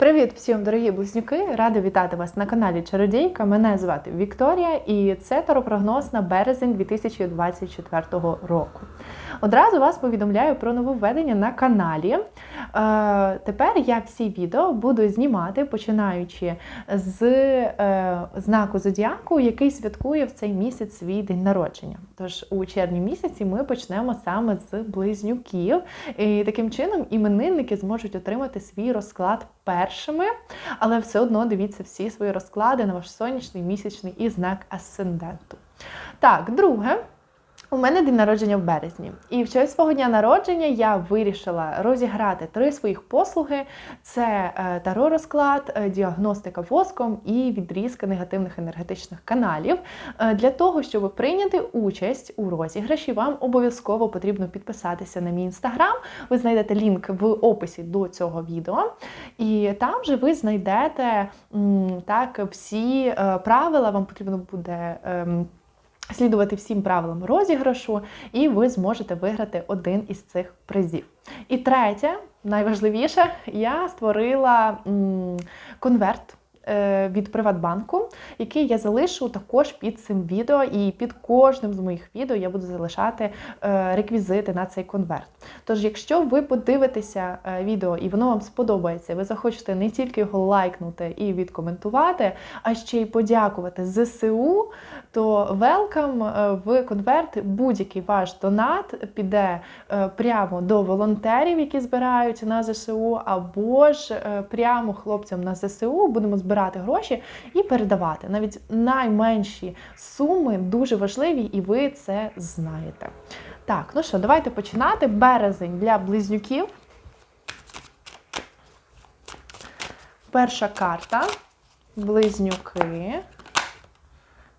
Привіт всім, дорогі близнюки! Рада вітати вас на каналі Чародійка. Мене звати Вікторія, і це таропрогноз на березень 2024 року. Одразу вас повідомляю про нововведення на каналі. Е, тепер я всі відео буду знімати, починаючи з е, знаку зодіаку, який святкує в цей місяць свій день народження. Тож у червні місяці ми почнемо саме з близнюків. І таким чином іменинники зможуть отримати свій розклад першими, але все одно дивіться всі свої розклади на ваш сонячний, місячний і знак асценденту. Так, друге. У мене день народження в березні, і в честь свого дня народження я вирішила розіграти три своїх послуги: це е, таро розклад, е, діагностика воском і відрізка негативних енергетичних каналів. Е, Для того, щоб прийняти участь у розіграші, вам обов'язково потрібно підписатися на мій інстаграм. Ви знайдете лінк в описі до цього відео, і там же ви знайдете так всі правила. Вам потрібно буде. Слідувати всім правилам розіграшу, і ви зможете виграти один із цих призів. І третє, найважливіше, я створила м, конверт. Е, Від Приватбанку, який я залишу також під цим відео, і під кожним з моїх відео я буду залишати е, реквізити на цей конверт. Тож, якщо ви подивитеся е, відео і воно вам сподобається, ви захочете не тільки його лайкнути і відкоментувати, а ще й подякувати ЗСУ, то велкам в конверт будь-який ваш донат піде прямо до волонтерів, які збирають на ЗСУ, або ж прямо хлопцям на ЗСУ будемо збирати гроші і передавати. Навіть найменші суми дуже важливі, і ви це знаєте. Так, ну що, давайте починати. Березень для близнюків. Перша карта. Близнюки.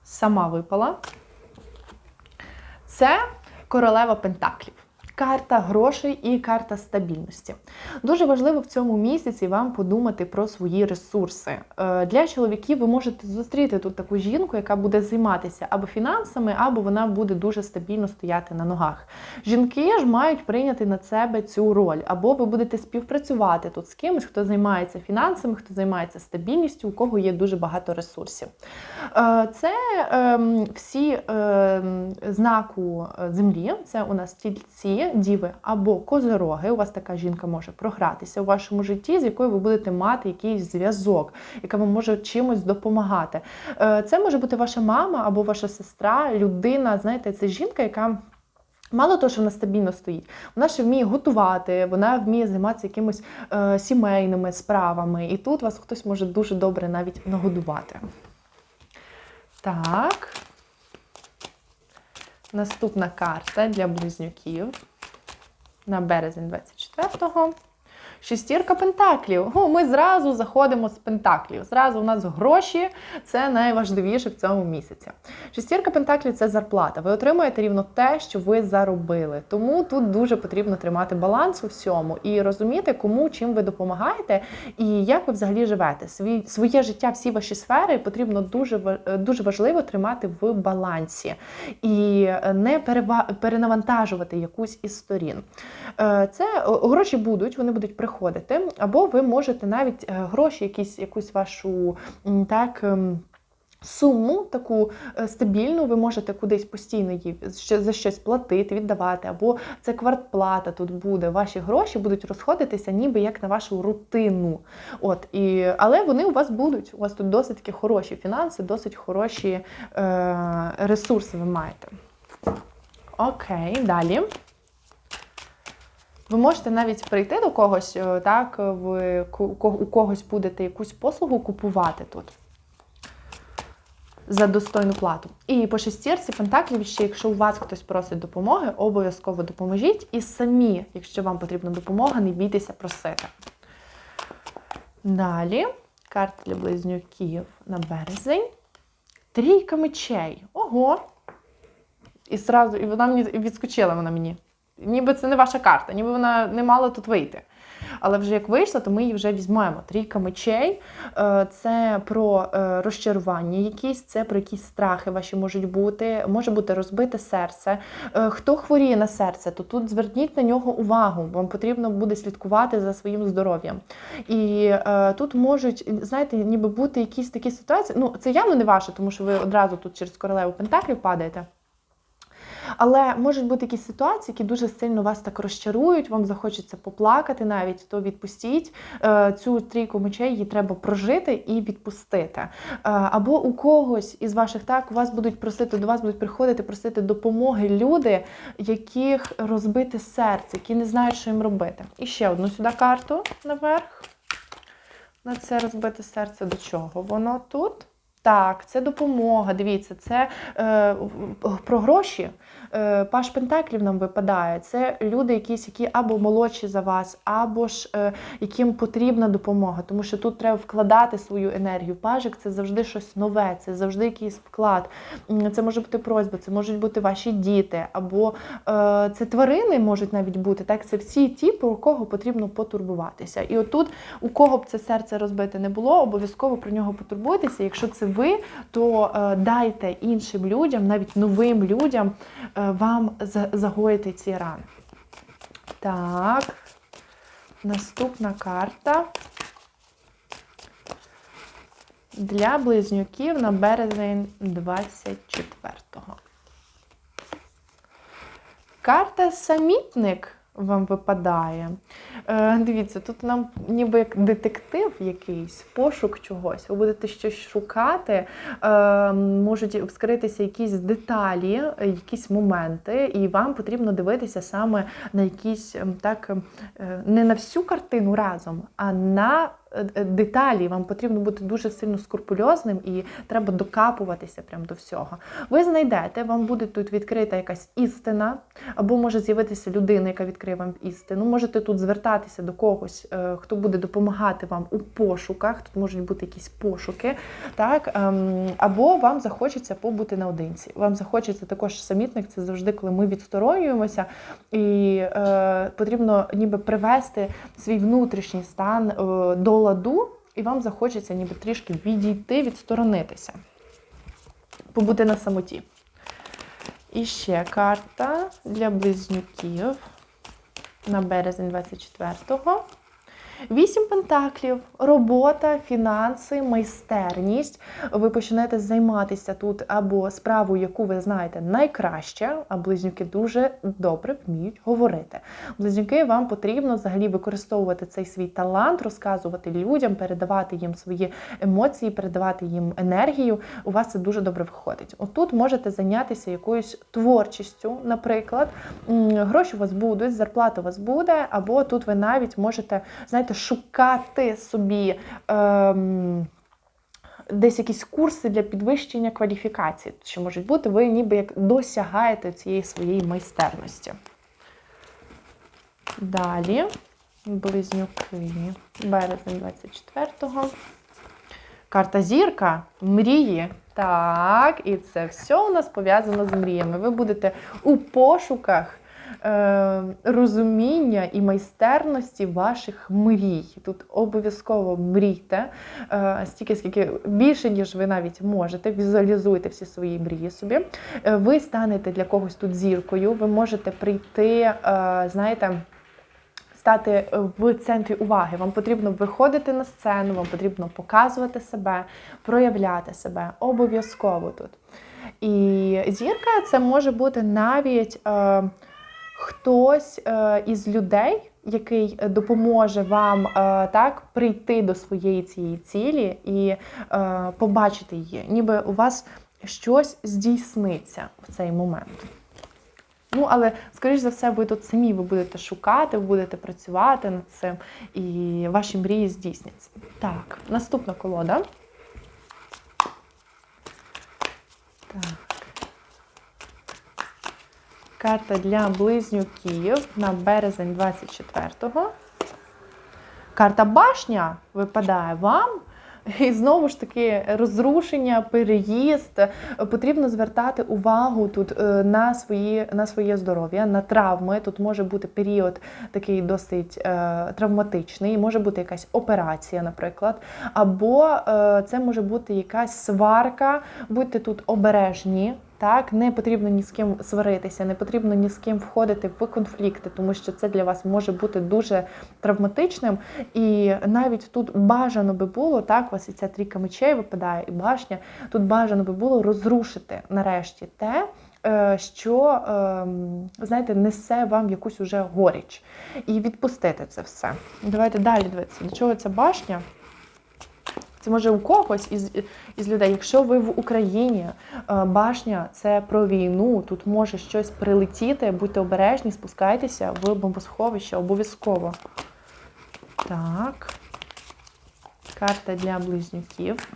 Сама випала. Це королева Пентаклів. Карта грошей і карта стабільності. Дуже важливо в цьому місяці вам подумати про свої ресурси. Е, Для чоловіків ви можете зустріти тут таку жінку, яка буде займатися або фінансами, або вона буде дуже стабільно стояти на ногах. Жінки ж мають прийняти на себе цю роль, або ви будете співпрацювати тут з кимось, хто займається фінансами, хто займається стабільністю, у кого є дуже багато ресурсів. Е, Це ем, всі ем, знаку землі, це у нас тільці, діви або козороги. У вас така жінка може програтися у вашому житті, з якою ви будете мати якийсь зв'язок, яка вам може чимось допомагати. Е, Це може бути ваша мама або ваша сестра, людина. Знаєте, це жінка, яка. Мало того, що вона стабільно стоїть, вона ще вміє готувати, вона вміє займатися якимось е, сімейними справами. І тут вас хтось може дуже добре навіть нагодувати. Так. Наступна карта для близнюків на березень 24-го. Шестірка пентаклів. О, ми зразу заходимо з пентаклів. Зразу у нас гроші це найважливіше в цьому місяці. Шестірка пентаклів це зарплата. Ви отримуєте рівно те, що ви заробили. Тому тут дуже потрібно тримати баланс у всьому і розуміти, кому чим ви допомагаєте і як ви взагалі живете. Свій, своє життя, всі ваші сфери потрібно дуже дуже важливо тримати в балансі і не перева- перенавантажувати якусь із сторін. Е, Це гроші будуть, вони будуть приходити, або ви можете навіть е, гроші, якісь, якусь вашу так. ем, Суму таку е, стабільну, ви можете кудись постійно її за щось платити, віддавати, або це квартплата тут буде. Ваші гроші будуть розходитися, ніби як на вашу рутину. От і але вони у вас будуть. У вас тут досить таки хороші фінанси, досить хороші е, ресурси. Ви маєте. Окей, далі. Ви можете навіть прийти до когось, е, так, ви у когось будете якусь послугу купувати тут за достойну плату. І по шестірці пентаклів ще, якщо у вас хтось просить допомоги, обов'язково допоможіть. І самі, якщо вам потрібна допомога, не бійтеся просити. Далі карта для близнюків на березень. Трійка мечей. Ого! І сразу, і вона мені відскочила вона мені ніби це не ваша карта, ніби вона не мала тут вийти. Але вже як вийшла, то ми її вже візьмемо. Трійка мечей е, це про е, розчарування, якісь, це про якісь страхи ваші можуть бути, може бути розбите серце. Е, Хто хворіє на серце, то тут зверніть на нього увагу. Вам потрібно буде слідкувати за своїм здоров'ям. І тут можуть, знаєте, ніби бути якісь такі ситуації. Ну, це явно не ваше, тому що ви одразу тут через королеву Пентаклів падаєте. Але можуть бути якісь ситуації, які дуже сильно вас так розчарують, вам захочеться поплакати навіть, то відпустіть Е, цю трійку мечей, її треба прожити і відпустити. Е, Або у когось із ваших так у вас будуть просити, до вас будуть приходити просити допомоги люди, яких розбите серце, які не знають, що їм робити. І ще одну сюди карту наверх. На це розбите серце до чого? Воно тут? Так, це допомога. Дивіться, це е, про гроші. Е, Паш Пентаклів нам випадає. Це люди, якісь, які або молодші за вас, або ж е, яким потрібна допомога. Тому що тут треба вкладати свою енергію. Пажик це завжди щось нове, це завжди якийсь вклад. Це може бути просьба, це можуть бути ваші діти, або е, це тварини можуть навіть бути. Так, це всі ті, про кого потрібно потурбуватися. І отут, у кого б це серце розбите не було, обов'язково про нього потурбуйтеся. Якщо це ви, то е, дайте іншим людям, навіть новим людям, е, вам загоїти ці рани. Так, наступна карта. Для близнюків на березень 24-го. Карта самітник вам випадає. Е, дивіться, тут нам ніби як детектив якийсь, пошук чогось. Ви будете щось шукати, е, можуть вскритися якісь деталі, якісь моменти, і вам потрібно дивитися саме на якісь ем, так, е, не на всю картину разом, а на деталі. Вам потрібно бути дуже сильно скрупульозним і треба докапуватися прямо до всього. Ви знайдете, вам буде тут відкрита якась істина, або може з'явитися людина, яка відкриє вам істину. Можете тут звертатися до когось, е, хто буде допомагати вам у пошуках. Тут можуть бути якісь пошуки, так ем, або вам захочеться побути наодинці. Вам захочеться також самітник. Це завжди, коли ми відсторонюємося, і е, потрібно ніби привести свій внутрішній стан е, до ладу, і вам захочеться ніби трішки відійти, відсторонитися, побути на самоті. І ще карта для близнюків на березень 24-го. Вісім пентаклів, робота, фінанси, майстерність. Ви почнете займатися тут або справою, яку ви знаєте найкраще, а близнюки дуже добре вміють говорити. Близнюки вам потрібно взагалі використовувати цей свій талант, розказувати людям, передавати їм свої емоції, передавати їм енергію. У вас це дуже добре виходить. Отут можете зайнятися якоюсь творчістю, наприклад. Гроші у вас будуть, зарплата у вас буде, або тут ви навіть можете, знаєте, шукати собі. Ем, Десь якісь курси для підвищення кваліфікації, що можуть бути, ви ніби як досягаєте цієї своєї майстерності. Далі, близнюки, березень 24-го. Карта зірка, мрії. Так, і це все у нас пов'язано з мріями. Ви будете у пошуках е, розуміння і майстерності ваших мрій. Тут обов'язково мрійте е, стільки, скільки більше, ніж ви навіть можете. Візуалізуйте всі свої мрії собі. Е, ви станете для когось тут зіркою. Ви можете прийти, е, знаєте стати в центрі уваги. Вам потрібно виходити на сцену, вам потрібно показувати себе, проявляти себе обов'язково тут. І зірка це може бути навіть е, хтось е, із людей, який допоможе вам е, так прийти до своєї цієї цілі і е, побачити її, ніби у вас щось здійсниться в цей момент. Ну, але, скоріш за все, ви тут самі ви будете шукати, ви будете працювати над цим, і ваші мрії здійсняться. Так, наступна колода. Так. Карта для близнюків на березень 24-го. Карта башня випадає вам. І знову ж таки, розрушення, переїзд. Потрібно звертати увагу тут е, на свої на своє здоров'я, на травми. Тут може бути період такий досить е, травматичний, може бути якась операція, наприклад, або е, це може бути якась сварка. Будьте тут обережні. Так, не потрібно ні з ким сваритися, не потрібно ні з ким входити в конфлікти, тому що це для вас може бути дуже травматичним. І навіть тут бажано би було, так, у вас і ця трійка мечей випадає, і башня. Тут бажано би було розрушити нарешті те, е, що, ем, знаєте, несе вам якусь уже горіч. І відпустити це все. Давайте далі дивитися, до чого ця башня. Це може у когось із із людей. Якщо ви в Україні, е, башня це про війну, тут може щось прилетіти, будьте обережні, спускайтеся в бомбосховище обов'язково. Так. Карта для близнюків.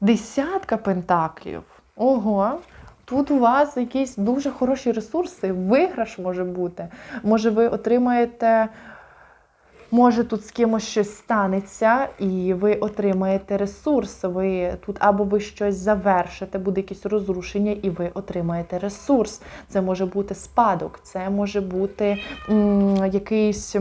Десятка пентаклів. Ого. Тут у вас якісь дуже хороші ресурси, виграш може бути. Може, ви отримаєте. Може, тут з кимось щось станеться, і ви отримаєте ресурс. Ви тут або ви щось завершите, буде якесь розрушення, і ви отримаєте ресурс. Це може бути спадок, це може бути м, якийсь.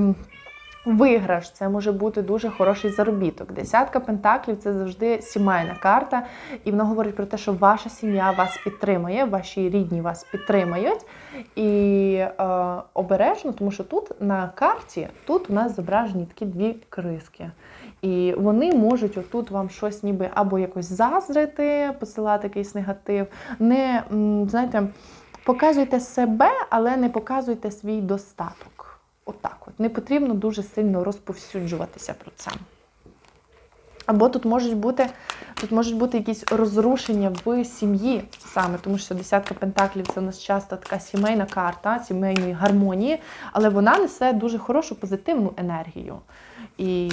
Виграш, це може бути дуже хороший заробіток. Десятка пентаклів це завжди сімейна карта, і вона говорить про те, що ваша сім'я вас підтримує, ваші рідні вас підтримають. І е, обережно, тому що тут на карті тут у нас зображені такі дві криски. І вони можуть отут вам щось ніби або якось заздрити, посилати якийсь негатив. Не знаєте, показуйте себе, але не показуйте свій достаток. Отак от. Не потрібно дуже сильно розповсюджуватися про це. Або тут можуть бути тут можуть бути якісь розрушення в сім'ї саме, тому що десятка пентаклів це у нас часто така сімейна карта, сімейної гармонії, але вона несе дуже хорошу позитивну енергію. І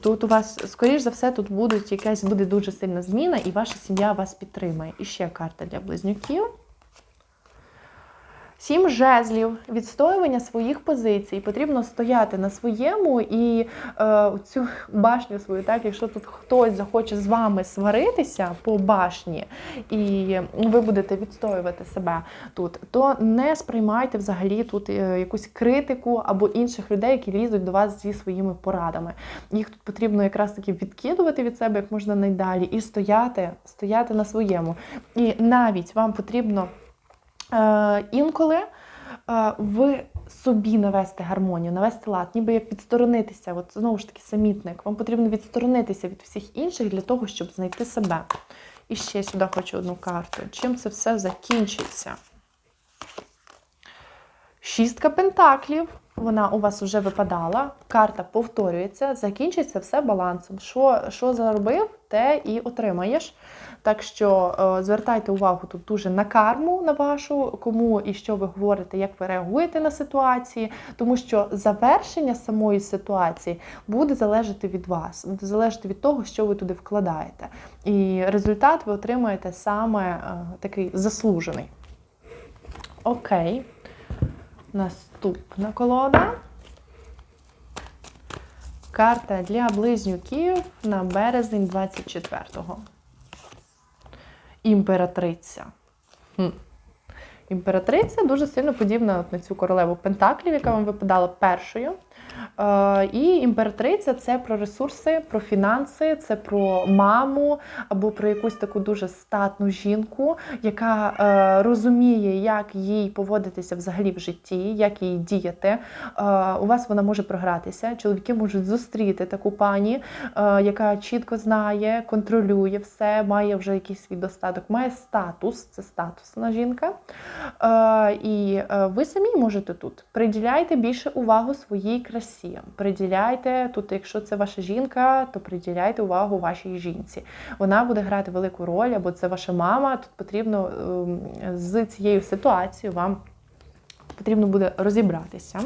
тут у вас, скоріш за все, тут будуть якась буде дуже сильна зміна, і ваша сім'я вас підтримає. І ще карта для близнюків. Сім жезлів, відстоювання своїх позицій. Потрібно стояти на своєму і е, цю башню свою, так, якщо тут хтось захоче з вами сваритися по башні, і ви будете відстоювати себе тут, то не сприймайте взагалі тут е, якусь критику або інших людей, які лізуть до вас зі своїми порадами. Їх тут потрібно якраз таки відкидувати від себе як можна найдалі, і стояти, стояти на своєму. І навіть вам потрібно. Е, інколи е, в собі навести гармонію, навести лад, ніби як відсторонитися, от знову ж таки, самітник. Вам потрібно відсторонитися від всіх інших для того, щоб знайти себе. І ще сюди хочу одну карту. Чим це все закінчиться? Шістка пентаклів. Вона у вас вже випадала, карта повторюється, закінчиться все балансом. Що що заробив, те і отримаєш. Так що е, звертайте увагу тут дуже на карму на вашу, кому і що ви говорите, як ви реагуєте на ситуації, тому що завершення самої ситуації буде залежати від вас, буде залежати від того, що ви туди вкладаєте. І результат ви отримаєте саме е, такий заслужений. Окей. Наступна колода. Карта для близнюків на березень 24-го. Імператриця. Хм. Імператриця дуже сильно подібна на цю королеву Пентаклів, яка вам випадала першою. Е, і імператриця це про ресурси, про фінанси, це про маму або про якусь таку дуже статну жінку, яка е, розуміє, як їй поводитися взагалі в житті, як їй діяти. Е, у вас вона може програтися. Чоловіки можуть зустріти таку пані, яка чітко знає, контролює все, має вже якийсь свій достаток, має статус, це статусна жінка. І ви самі можете тут приділяйте більше увагу своїй красі красі. Приділяйте тут, якщо це ваша жінка, то приділяйте увагу вашій жінці. Вона буде грати велику роль, або це ваша мама. Тут потрібно ем, з цією ситуацією вам потрібно буде розібратися.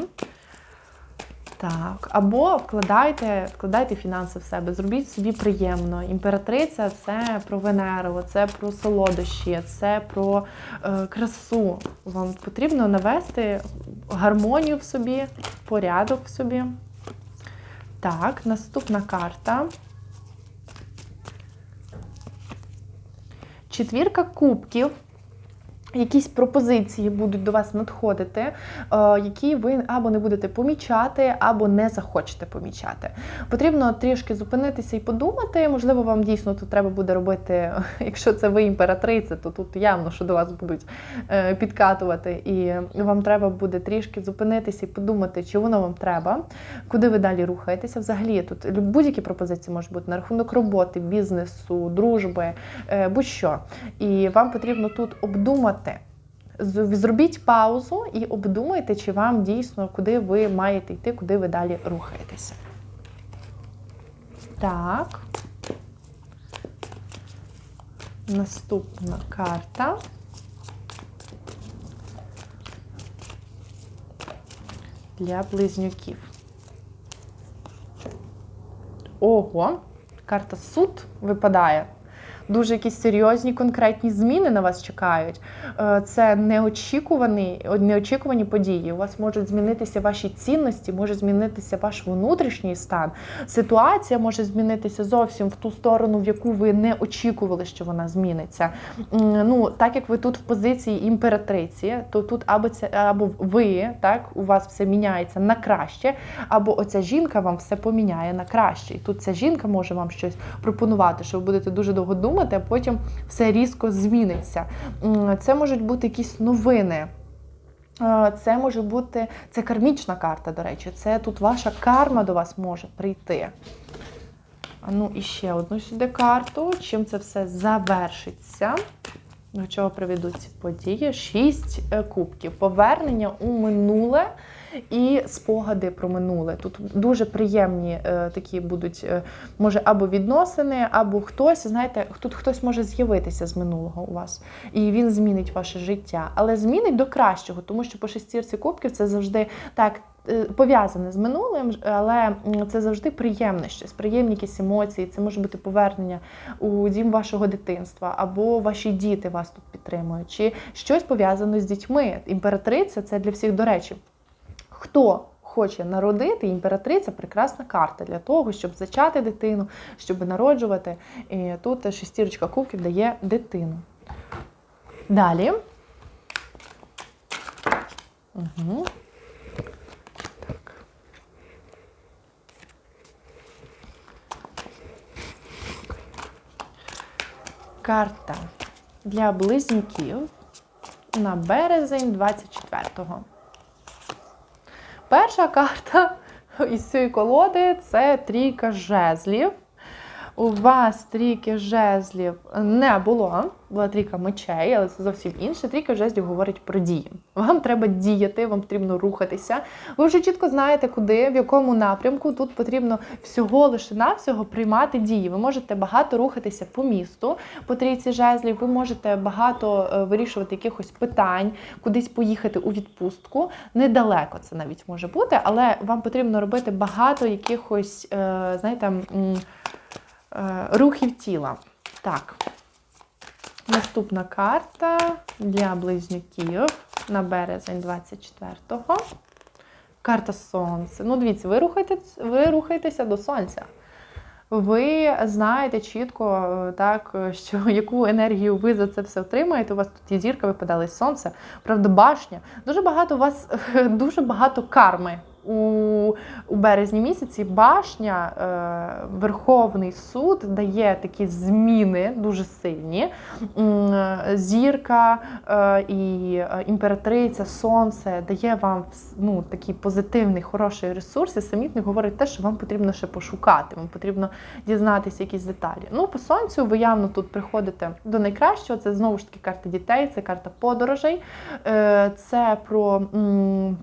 Так, або вкладайте вкладайте фінанси в себе, зробіть собі приємно. Імператриця це про Венеру, це про солодощі, це про е, красу. Вам потрібно навести гармонію в собі, порядок в собі. Так, наступна карта. Четвірка кубків. Якісь пропозиції будуть до вас надходити, е, які ви або не будете помічати, або не захочете помічати. Потрібно трішки зупинитися і подумати. Можливо, вам дійсно тут треба буде робити, якщо це ви імператриця, то тут явно, що до вас будуть е, підкатувати, і вам треба буде трішки зупинитися і подумати, чи воно вам треба, куди ви далі рухаєтеся. Взагалі тут будь-які пропозиції можуть бути на рахунок роботи, бізнесу, дружби, е, будь-що. І вам потрібно тут обдумати. З- Зробіть паузу і обдумайте, чи вам дійсно куди ви маєте йти, куди ви далі рухаєтеся. Так. Наступна карта. Для близнюків. Ого, карта суд випадає. Дуже якісь серйозні конкретні зміни на вас чекають. Е, Це неочікувані, неочікувані події. У вас можуть змінитися ваші цінності, може змінитися ваш внутрішній стан. Ситуація може змінитися зовсім в ту сторону, в яку ви не очікували, що вона зміниться. Ну, так як ви тут в позиції імператриці, то тут або це або ви, так у вас все міняється на краще, або оця жінка вам все поміняє на краще. І тут ця жінка може вам щось пропонувати, що ви будете дуже довго думати, а потім все різко зміниться. Це можуть бути якісь новини. Це може бути це кармічна карта, до речі. Це тут ваша карма до вас може прийти. Ну і ще одну сюди карту. Чим це все завершиться? До чого приведуть події? Шість е, кубків. Повернення у минуле і спогади про минуле. Тут дуже приємні е, такі будуть, е, може, або відносини, або хтось, знаєте, тут хтось може з'явитися з минулого у вас, і він змінить ваше життя, але змінить до кращого, тому що по шестірці кубків це завжди так. е, Пов'язане з минулим, але це завжди приємне щось, приємні якісь емоції. Це може бути повернення у дім вашого дитинства, або ваші діти вас тут підтримують, чи щось пов'язане з дітьми. Імператриця це для всіх до речі. Хто хоче народити, імператриця прекрасна карта для того, щоб зачати дитину, щоб народжувати. І тут шестірочка кубків дає дитину. Далі. Угу. Карта для близнюків на березень 24-го. Перша карта із цієї колоди це трійка жезлів. У вас трійки жезлів не було, була трійка мечей, але це зовсім інше. Трійка жезлів говорить про дії. Вам треба діяти, вам потрібно рухатися. Ви вже чітко знаєте, куди, в якому напрямку тут потрібно всього лише навсього приймати дії. Ви можете багато рухатися по місту по трійці жезлів, ви можете багато е, вирішувати якихось питань, кудись поїхати у відпустку. Недалеко це навіть може бути, але вам потрібно робити багато якихось, е, знаєте, рухів тіла. Так. Наступна карта для близнюків на березень 24-го. Карта Сонце. Ну, дивіться, ви рухаєтесь, ви рухаєтеся до сонця. Ви знаєте чітко, е, так, е, що яку енергію ви за це все отримаєте. У вас тут є зірка, випадали з сонця, правда, башня. Дуже багато у вас дуже багато карми. У, у березні місяці башня, е, Верховний суд дає такі зміни дуже сильні. Е, Зірка е, і е, імператриця, сонце дає вам ну, такий позитивний, хороший ресурс. І самітник говорить те, що вам потрібно ще пошукати, вам потрібно дізнатися якісь деталі. Ну, по сонцю ви явно тут приходите до найкращого. Це знову ж таки карта дітей, це карта подорожей, Е, це про. м,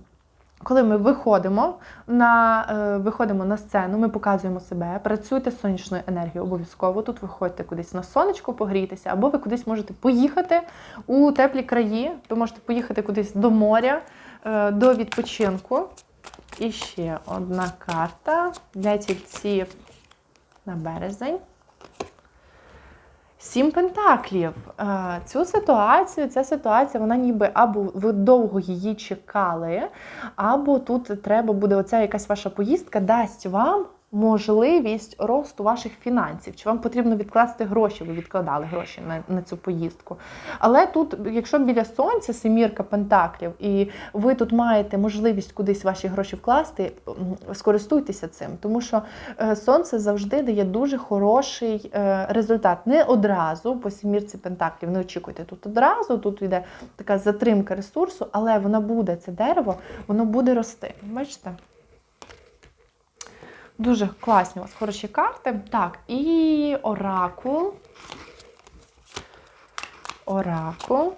коли ми виходимо на, е, виходимо на сцену, ми показуємо себе, працюйте з сонячною енергією обов'язково. Тут виходьте кудись на сонечко погрітися, або ви кудись можете поїхати у теплі краї. Ви можете поїхати кудись до моря, е, до відпочинку. І ще одна карта для тільців на березень. Сім пентаклів. Е, Цю ситуацію, ця ситуація, вона ніби або ви довго її чекали, або тут треба буде оця якась ваша поїздка дасть вам можливість росту ваших фінансів. Чи вам потрібно відкласти гроші? Ви відкладали гроші на, на цю поїздку. Але тут, якщо біля сонця семірка пентаклів, і ви тут маєте можливість кудись ваші гроші вкласти, скористуйтеся цим, тому що е, сонце завжди дає дуже хороший е, результат. Не одразу по семірці пентаклів, не очікуйте тут одразу, тут йде така затримка ресурсу, але вона буде, це дерево, воно буде рости. Бачите? Дуже класні у вас хороші карти. Так, і оракул. Оракул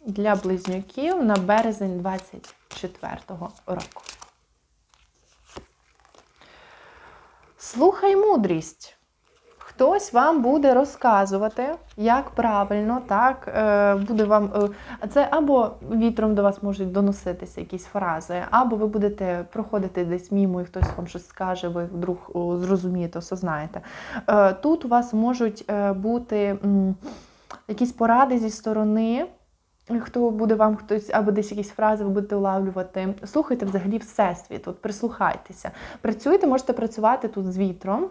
для близнюків на березень 24-го року. Слухай мудрість. Хтось вам буде розказувати, як правильно, так е, буде вам. е, це або вітром до вас можуть доноситися якісь фрази, або ви будете проходити десь мімо, і хтось вам щось скаже, ви вдруг зрозумієте, осознаєте. Е, Тут у вас можуть бути якісь поради зі сторони. Хто буде вам хтось або десь якісь фрази ви будете улавлювати. Слухайте взагалі всесвіт, от прислухайтеся. Працюйте, можете працювати тут з вітром.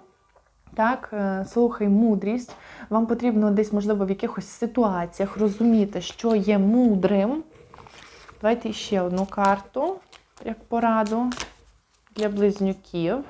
Так, е, слухай мудрість. Вам потрібно десь, можливо, в якихось ситуаціях розуміти, що є мудрим. Давайте ще одну карту, як пораду для близнюків.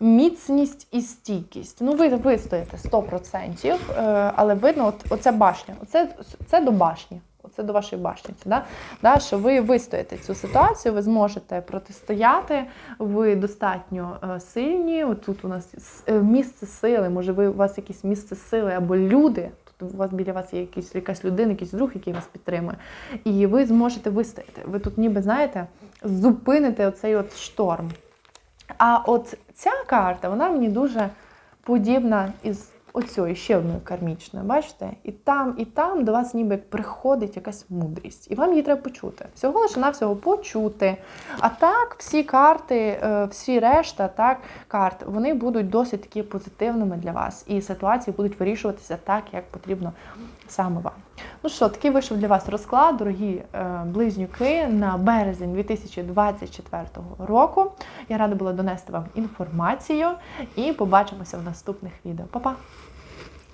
Міцність і стійкість. Ну, ви вистоїте 100%, е, але видно, от, оця башня. Оце, це до башні. Оце до вашої башниці, да? Да, що ви вистоїте цю ситуацію, ви зможете протистояти, ви достатньо е, сильні. От тут у нас е, місце сили, може, ви у вас якесь місце сили або люди. Тут у вас біля вас є якийсь, якась людина, якийсь друг, який вас підтримує. І ви зможете вистояти. Ви тут, ніби знаєте, зупините оцей от шторм. А от ця карта, вона мені дуже подібна із оцією ще одною кармічною. Бачите? І там, і там до вас ніби приходить якась мудрість. І вам її треба почути. Всього лише навсього почути. А так, всі карти, е, всі решта так, карт, вони будуть досить такі позитивними для вас. І ситуації будуть вирішуватися так, як потрібно саме вам. Ну що, такий вийшов для вас розклад, дорогі е, близнюки, на березень 2024 року. Я рада була донести вам інформацію і побачимося в наступних відео. Па-па!